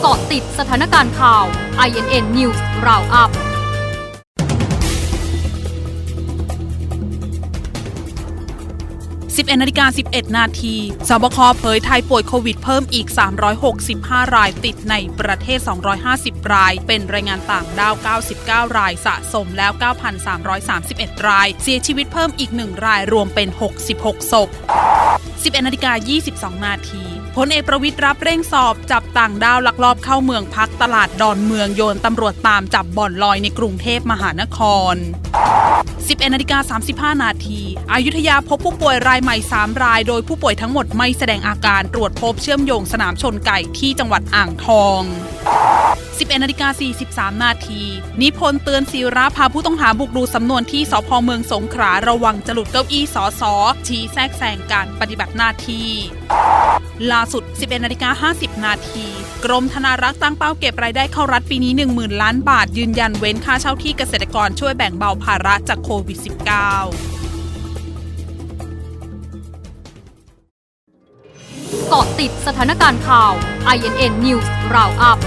เกาะติดสถานการณ์ข่าว INN News Roundup 11นาฬิกา11 นาทีสบคเผยไทยป่วยโควิดเพิ่มอีก 365 รายติดในประเทศ 250 ราย เป็นรายงานต่างด้าว 99 รายสะสมแล้ว 9,331 ราย เสียชีวิตเพิ่มอีก 1 รายรวมเป็น 66 ศพ 11นาฬิกา22 นาทีพลเอกประวิตรรับเร่งสอบจับต่างด้าวลักลอบเข้าเมืองพักตลาดดอนเมืองโยนตำรวจตามจับบ่อนลอยในกรุงเทพมหานคร 11นาฬิกา35 นาทีอายุทยาพบผู้ป่วยรายใหม่ 3 ราย โดยผู้ป่วยทั้งหมดไม่แสดงอาการตรวจพบเชื่อมโยงสนามชนไก่ที่จังหวัดอ่างทอง 11นาฬิกา43 นาที นิพนธ์เตือนศิระพาผู้ต้องหาบุกดูสำนวนที่สพเมืองสงขลาระวังจะหลุดเก้าอี้สอสอชี้แทรกแซงการปฏิบัติหน้าที่ล่าสุด 11นาฬิกา50 นาที กรมธนารักษ์ตั้งเป้าเก็บรายได้เข้ารัฐปีนี้ 10,000 ล้านบาท ยืนยันเว้นค่าเช่าที่เกษตรกรช่วยแบ่งเบาภาระจากโควิด -19 เกาะติดสถานการณ์ข่าว INN News Roundup